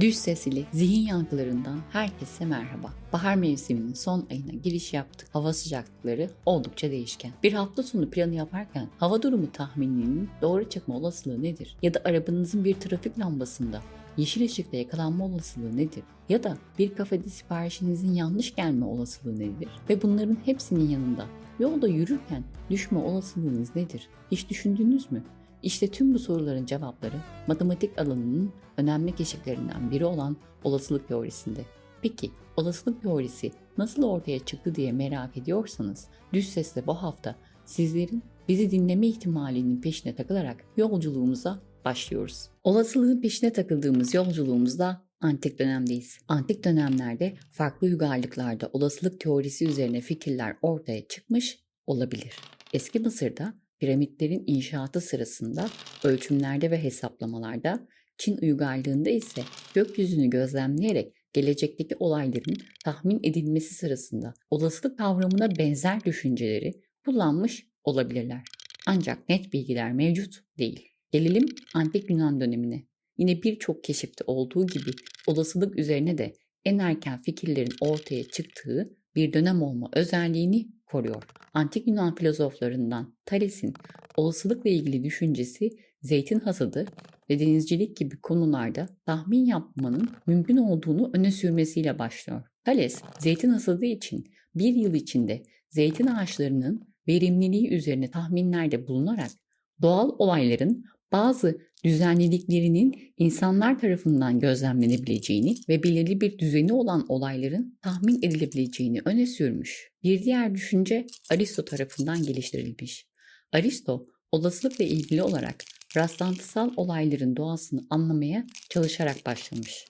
Düş sesiyle zihin yankılarından herkese merhaba. Bahar mevsiminin son ayına giriş yaptık. Hava sıcaklıkları oldukça değişken. Bir hafta sonu planı yaparken hava durumu tahmininin doğru çıkma olasılığı nedir? Ya da arabanızın bir trafik lambasında yeşil ışıkta yakalanma olasılığı nedir? Ya da bir kafede siparişinizin yanlış gelme olasılığı nedir? Ve bunların hepsinin yanında yolda yürürken düşme olasılığınız nedir? Hiç düşündünüz mü? İşte tüm bu soruların cevapları matematik alanının önemli keşiflerinden biri olan olasılık teorisinde. Peki olasılık teorisi nasıl ortaya çıktı diye merak ediyorsanız Düz Ses'le bu hafta sizlerin bizi dinleme ihtimalinin peşine takılarak yolculuğumuza başlıyoruz. Olasılığın peşine takıldığımız yolculuğumuzda antik dönemdeyiz. Antik dönemlerde farklı uygarlıklarda olasılık teorisi üzerine fikirler ortaya çıkmış olabilir. Eski Mısır'da piramitlerin inşaatı sırasında ölçümlerde ve hesaplamalarda, Çin uygarlığında ise gökyüzünü gözlemleyerek gelecekteki olayların tahmin edilmesi sırasında olasılık kavramına benzer düşünceleri kullanmış olabilirler. Ancak net bilgiler mevcut değil. Gelelim antik Yunan dönemine. Yine birçok keşifte olduğu gibi olasılık üzerine de en erken fikirlerin ortaya çıktığı bir dönem olma özelliğini koruyor. Antik Yunan filozoflarından Thales'in olasılıkla ilgili düşüncesi zeytin hasadı ve denizcilik gibi konularda tahmin yapmanın mümkün olduğunu öne sürmesiyle başlıyor. Thales, zeytin hasadı için bir yıl içinde zeytin ağaçlarının verimliliği üzerine tahminlerde bulunarak doğal olayların bazı düzenliliklerinin insanlar tarafından gözlemlenebileceğini ve belirli bir düzeni olan olayların tahmin edilebileceğini öne sürmüş. Bir diğer düşünce Aristo tarafından geliştirilmiş. Aristo, olasılıkla ilgili olarak rastlantısal olayların doğasını anlamaya çalışarak başlamış.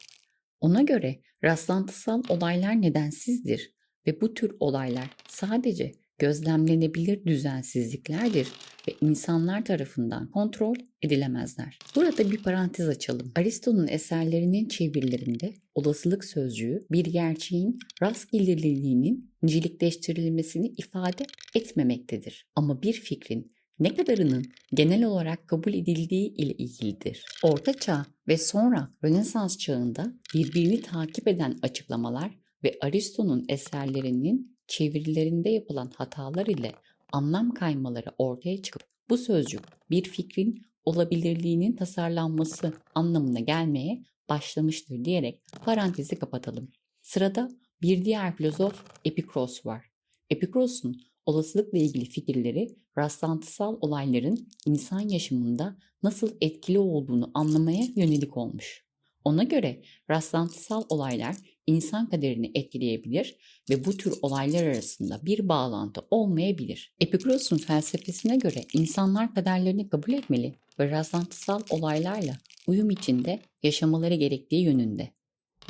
Ona göre rastlantısal olaylar nedensizdir ve bu tür olaylar sadece gözlemlenebilir düzensizliklerdir ve insanlar tarafından kontrol edilemezler. Burada bir parantez açalım. Aristo'nun eserlerinin çevirilerinde olasılık sözcüğü bir gerçeğin rastgeleliğinin nicelikleştirilmesini ifade etmemektedir. Ama bir fikrin ne kadarının genel olarak kabul edildiği ile ilgilidir. Orta Çağ ve sonra Rönesans çağında birbirini takip eden açıklamalar ve Aristo'nun eserlerinin çevirilerinde yapılan hatalar ile anlam kaymaları ortaya çıkıp bu sözcük bir fikrin olabilirliğinin tasarlanması anlamına gelmeye başlamıştır diyerek parantezi kapatalım. Sırada bir diğer filozof Epikros var. Epikros'un olasılıkla ilgili fikirleri rastlantısal olayların insan yaşamında nasıl etkili olduğunu anlamaya yönelik olmuş. Ona göre rastlantısal olaylar insan kaderini etkileyebilir ve bu tür olaylar arasında bir bağlantı olmayabilir. Epikuros'un felsefesine göre insanlar kaderlerini kabul etmeli ve rastlantısal olaylarla uyum içinde yaşamaları gerektiği yönünde.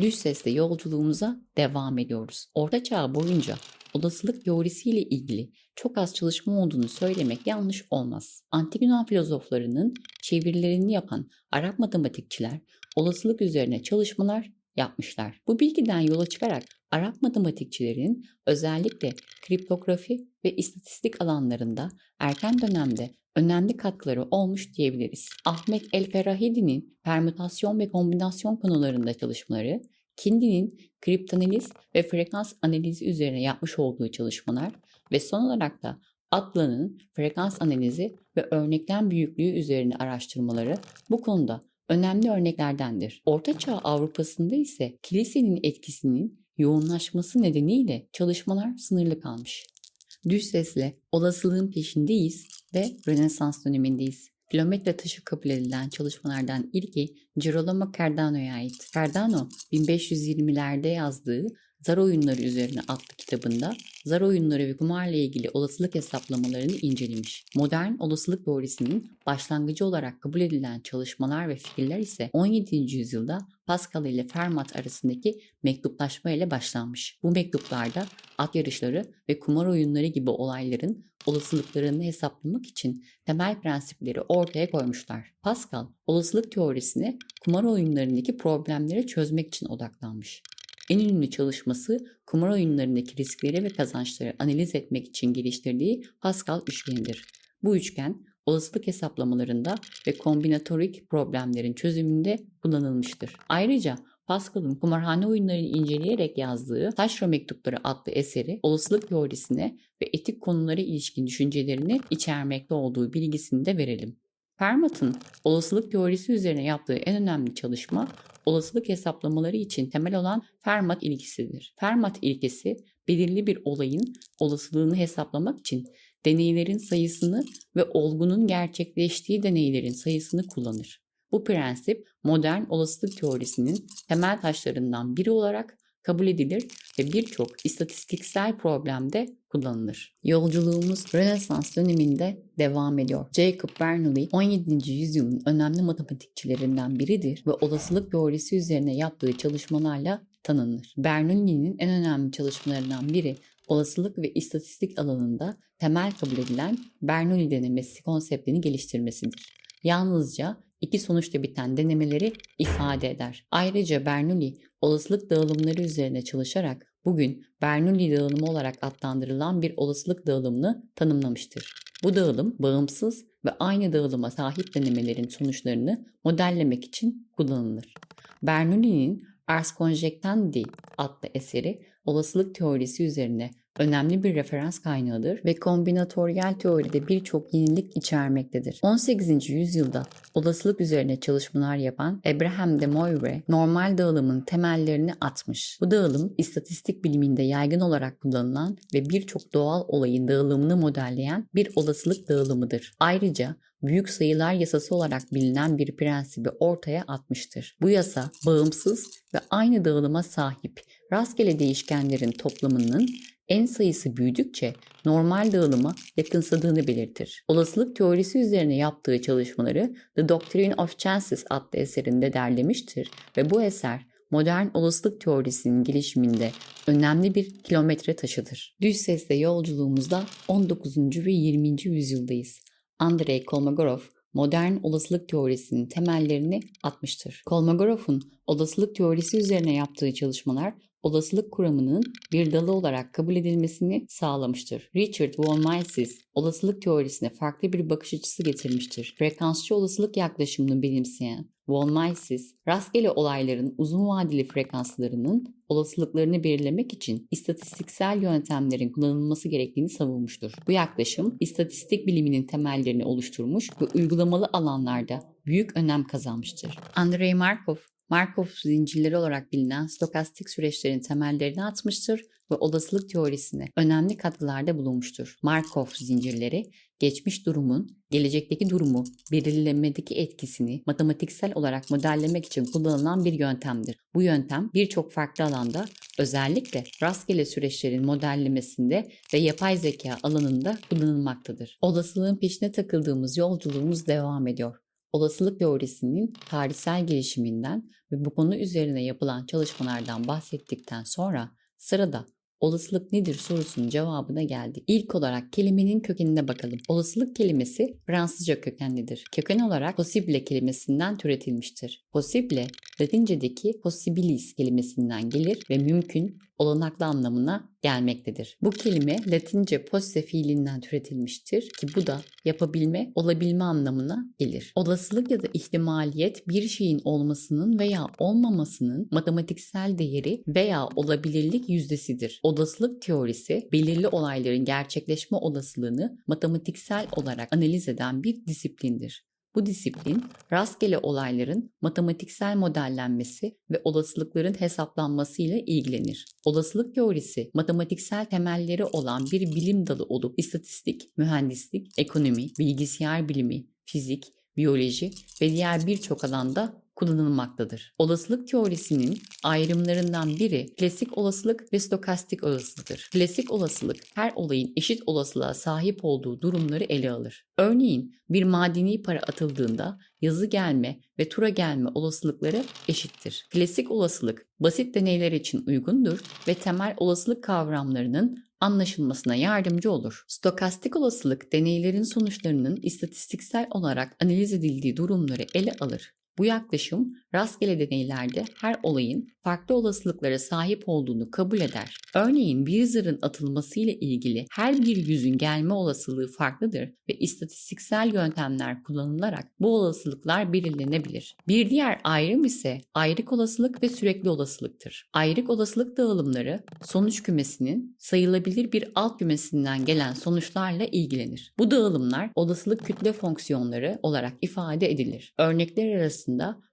Düz sesle yolculuğumuza devam ediyoruz. Orta çağ boyunca olasılık teorisiyle ilgili çok az çalışma olduğunu söylemek yanlış olmaz. Antik Yunan filozoflarının çevirilerini yapan Arap matematikçiler olasılık üzerine çalışmalar yapmışlar. Bu bilgiden yola çıkarak Arap matematikçilerin özellikle kriptografi ve istatistik alanlarında erken dönemde önemli katkıları olmuş diyebiliriz. Ahmet El Ferahidi'nin permütasyon ve kombinasyon konularında çalışmaları, Kindi'nin kriptanaliz ve frekans analizi üzerine yapmış olduğu çalışmalar ve son olarak da Atlan'ın frekans analizi ve örneklem büyüklüğü üzerine araştırmaları bu konuda önemli örneklerdendir. Ortaçağ Avrupa'sında ise kilisenin etkisinin yoğunlaşması nedeniyle çalışmalar sınırlı kalmış. Düz sesle olasılığın peşindeyiz ve Rönesans dönemindeyiz. Kilometre taşı kabul edilen çalışmalardan ilki Girolamo Cardano'ya ait. Cardano 1520'lerde yazdığı Zar oyunları üzerine adlı kitabında zar oyunları ve kumarla ilgili olasılık hesaplamalarını incelemiş. Modern olasılık teorisinin başlangıcı olarak kabul edilen çalışmalar ve fikirler ise 17. yüzyılda Pascal ile Fermat arasındaki mektuplaşma ile başlanmış. Bu mektuplarda at yarışları ve kumar oyunları gibi olayların olasılıklarını hesaplamak için temel prensipleri ortaya koymuşlar. Pascal, olasılık teorisini kumar oyunlarındaki problemleri çözmek için odaklanmış. En ünlü çalışması kumar oyunlarındaki riskleri ve kazançları analiz etmek için geliştirdiği Pascal üçgenidir. Bu üçgen olasılık hesaplamalarında ve kombinatorik problemlerin çözümünde kullanılmıştır. Ayrıca Pascal'ın kumarhane oyunlarını inceleyerek yazdığı Taşra Mektupları adlı eseri olasılık teorisine ve etik konulara ilişkin düşüncelerini içermekte olduğu bilgisini de verelim. Fermat'ın olasılık teorisi üzerine yaptığı en önemli çalışma olasılık hesaplamaları için temel olan Fermat ilkesidir. Fermat ilkesi belirli bir olayın olasılığını hesaplamak için deneylerin sayısını ve olgunun gerçekleştiği deneylerin sayısını kullanır. Bu prensip modern olasılık teorisinin temel taşlarından biri olarak kabul edilir ve birçok istatistiksel problemde kullanılır. Yolculuğumuz Rönesans döneminde devam ediyor. Jacob Bernoulli 17. yüzyılın önemli matematikçilerinden biridir ve olasılık teorisi üzerine yaptığı çalışmalarla tanınır. Bernoulli'nin en önemli çalışmalarından biri olasılık ve istatistik alanında temel kabul edilen Bernoulli denemesi konseptini geliştirmesidir. Yalnızca iki sonuçta biten denemeleri ifade eder. Ayrıca Bernoulli olasılık dağılımları üzerine çalışarak bugün Bernoulli dağılımı olarak adlandırılan bir olasılık dağılımını tanımlamıştır. Bu dağılım bağımsız ve aynı dağılıma sahip denemelerin sonuçlarını modellemek için kullanılır. Bernoulli'nin Ars Conjectandi adlı eseri olasılık teorisi üzerine önemli bir referans kaynağıdır ve kombinatoryal teoride birçok yenilik içermektedir. 18. yüzyılda olasılık üzerine çalışmalar yapan Abraham de Moivre normal dağılımın temellerini atmış. Bu dağılım istatistik biliminde yaygın olarak kullanılan ve birçok doğal olayın dağılımını modelleyen bir olasılık dağılımıdır. Ayrıca büyük sayılar yasası olarak bilinen bir prensibi ortaya atmıştır. Bu yasa bağımsız ve aynı dağılıma sahip rastgele değişkenlerin toplamının en sayısı büyüdükçe normal dağılıma yakınsadığını belirtir. Olasılık teorisi üzerine yaptığı çalışmaları The Doctrine of Chances adlı eserinde derlemiştir ve bu eser modern olasılık teorisinin gelişiminde önemli bir kilometre taşıdır. Düz sesle yolculuğumuzda 19. ve 20. yüzyıldayız. Andrei Kolmogorov modern olasılık teorisinin temellerini atmıştır. Kolmogorov'un olasılık teorisi üzerine yaptığı çalışmalar olasılık kuramının bir dalı olarak kabul edilmesini sağlamıştır. Richard von Mises olasılık teorisine farklı bir bakış açısı getirmiştir. Frekansçı olasılık yaklaşımını benimseyen von Mises, rastgele olayların uzun vadeli frekanslarının olasılıklarını belirlemek için istatistiksel yöntemlerin kullanılması gerektiğini savunmuştur. Bu yaklaşım istatistik biliminin temellerini oluşturmuş ve uygulamalı alanlarda büyük önem kazanmıştır. Andrei Markov Markov zincirleri olarak bilinen stokastik süreçlerin temellerini atmıştır ve olasılık teorisine önemli katkılarda bulunmuştur. Markov zincirleri geçmiş durumun gelecekteki durumu belirlemedeki etkisini matematiksel olarak modellemek için kullanılan bir yöntemdir. Bu yöntem birçok farklı alanda özellikle rastgele süreçlerin modellemesinde ve yapay zeka alanında kullanılmaktadır. Olasılığın peşine takıldığımız yolculuğumuz devam ediyor olasılık teorisinin tarihsel gelişiminden ve bu konu üzerine yapılan çalışmalardan bahsettikten sonra sırada olasılık nedir sorusunun cevabına geldik. İlk olarak kelimenin kökenine bakalım. Olasılık kelimesi Fransızca kökenlidir. Köken olarak possible kelimesinden türetilmiştir. Possible, Latincedeki possibilis kelimesinden gelir ve mümkün, olanaklı anlamına gelmektedir. Bu kelime Latince posse fiilinden türetilmiştir ki bu da yapabilme, olabilme anlamına gelir. Olasılık ya da ihtimaliyet bir şeyin olmasının veya olmamasının matematiksel değeri veya olabilirlik yüzdesidir. Olasılık teorisi belirli olayların gerçekleşme olasılığını matematiksel olarak analiz eden bir disiplindir. Bu disiplin rastgele olayların matematiksel modellenmesi ve olasılıkların hesaplanması ile ilgilenir. Olasılık teorisi matematiksel temelleri olan bir bilim dalı olup istatistik, mühendislik, ekonomi, bilgisayar bilimi, fizik, biyoloji ve diğer birçok alanda kullanılmaktadır. Olasılık teorisinin ayrımlarından biri klasik olasılık ve stokastik olasılıktır. Klasik olasılık her olayın eşit olasılığa sahip olduğu durumları ele alır. Örneğin bir madeni para atıldığında yazı gelme ve tura gelme olasılıkları eşittir. Klasik olasılık basit deneyler için uygundur ve temel olasılık kavramlarının anlaşılmasına yardımcı olur. Stokastik olasılık deneylerin sonuçlarının istatistiksel olarak analiz edildiği durumları ele alır. Bu yaklaşım rastgele deneylerde her olayın farklı olasılıklara sahip olduğunu kabul eder. Örneğin bir zarın atılması ile ilgili her bir yüzün gelme olasılığı farklıdır ve istatistiksel yöntemler kullanılarak bu olasılıklar belirlenebilir. Bir diğer ayrım ise ayrık olasılık ve sürekli olasılıktır. Ayrık olasılık dağılımları sonuç kümesinin sayılabilir bir alt kümesinden gelen sonuçlarla ilgilenir. Bu dağılımlar olasılık kütle fonksiyonları olarak ifade edilir. Örnekler arasında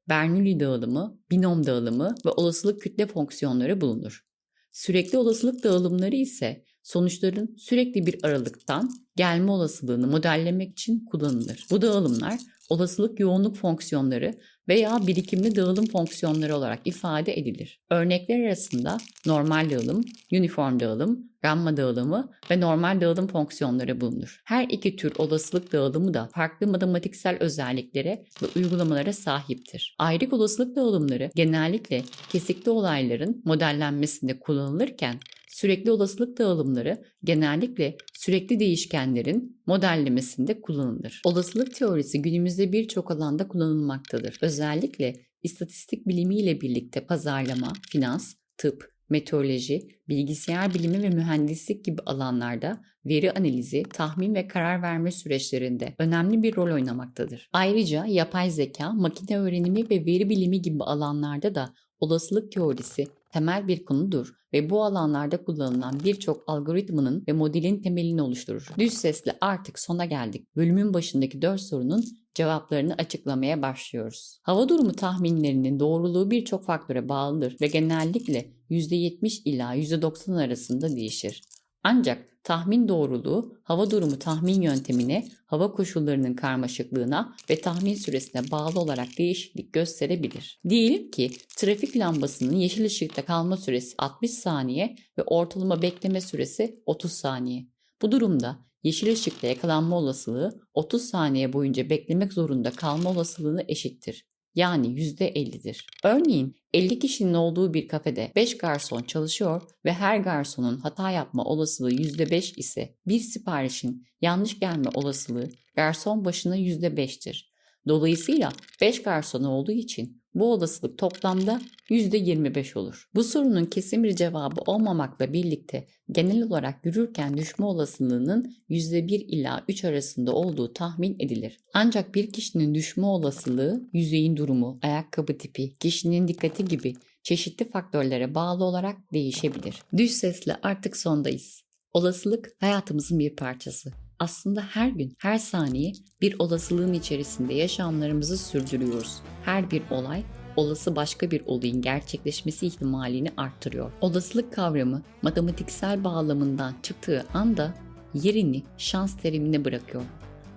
Bernoulli dağılımı, binom dağılımı ve olasılık kütle fonksiyonları bulunur. Sürekli olasılık dağılımları ise sonuçların sürekli bir aralıktan gelme olasılığını modellemek için kullanılır. Bu dağılımlar olasılık yoğunluk fonksiyonları veya birikimli dağılım fonksiyonları olarak ifade edilir. Örnekler arasında normal dağılım, uniform dağılım, gamma dağılımı ve normal dağılım fonksiyonları bulunur. Her iki tür olasılık dağılımı da farklı matematiksel özelliklere ve uygulamalara sahiptir. Ayrık olasılık dağılımları genellikle kesikli olayların modellenmesinde kullanılırken Sürekli olasılık dağılımları genellikle sürekli değişkenlerin modellemesinde kullanılır. Olasılık teorisi günümüzde birçok alanda kullanılmaktadır. Özellikle istatistik bilimiyle birlikte pazarlama, finans, tıp, meteoroloji, bilgisayar bilimi ve mühendislik gibi alanlarda veri analizi, tahmin ve karar verme süreçlerinde önemli bir rol oynamaktadır. Ayrıca yapay zeka, makine öğrenimi ve veri bilimi gibi alanlarda da olasılık teorisi temel bir konudur ve bu alanlarda kullanılan birçok algoritmanın ve modelin temelini oluşturur. Düz sesle artık sona geldik. Bölümün başındaki 4 sorunun cevaplarını açıklamaya başlıyoruz. Hava durumu tahminlerinin doğruluğu birçok faktöre bağlıdır ve genellikle %70 ila %90 arasında değişir. Ancak tahmin doğruluğu hava durumu tahmin yöntemine, hava koşullarının karmaşıklığına ve tahmin süresine bağlı olarak değişiklik gösterebilir. Diyelim ki trafik lambasının yeşil ışıkta kalma süresi 60 saniye ve ortalama bekleme süresi 30 saniye. Bu durumda yeşil ışıkta yakalanma olasılığı 30 saniye boyunca beklemek zorunda kalma olasılığına eşittir yani %50'dir. Örneğin 50 kişinin olduğu bir kafede 5 garson çalışıyor ve her garsonun hata yapma olasılığı %5 ise bir siparişin yanlış gelme olasılığı garson başına %5'tir. Dolayısıyla 5 garson olduğu için bu olasılık toplamda %25 olur. Bu sorunun kesin bir cevabı olmamakla birlikte genel olarak yürürken düşme olasılığının %1 ila 3 arasında olduğu tahmin edilir. Ancak bir kişinin düşme olasılığı yüzeyin durumu, ayakkabı tipi, kişinin dikkati gibi çeşitli faktörlere bağlı olarak değişebilir. Düş sesle artık sondayız. Olasılık hayatımızın bir parçası. Aslında her gün, her saniye bir olasılığın içerisinde yaşamlarımızı sürdürüyoruz. Her bir olay olası başka bir olayın gerçekleşmesi ihtimalini arttırıyor. Olasılık kavramı matematiksel bağlamından çıktığı anda yerini şans terimine bırakıyor.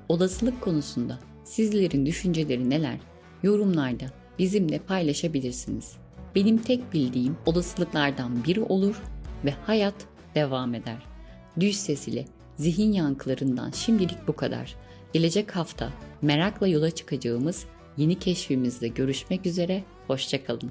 Olasılık konusunda sizlerin düşünceleri neler? Yorumlarda bizimle paylaşabilirsiniz. Benim tek bildiğim olasılıklardan biri olur ve hayat devam eder. Düş sesiyle zihin yankılarından şimdilik bu kadar. Gelecek hafta merakla yola çıkacağımız yeni keşfimizde görüşmek üzere, hoşçakalın.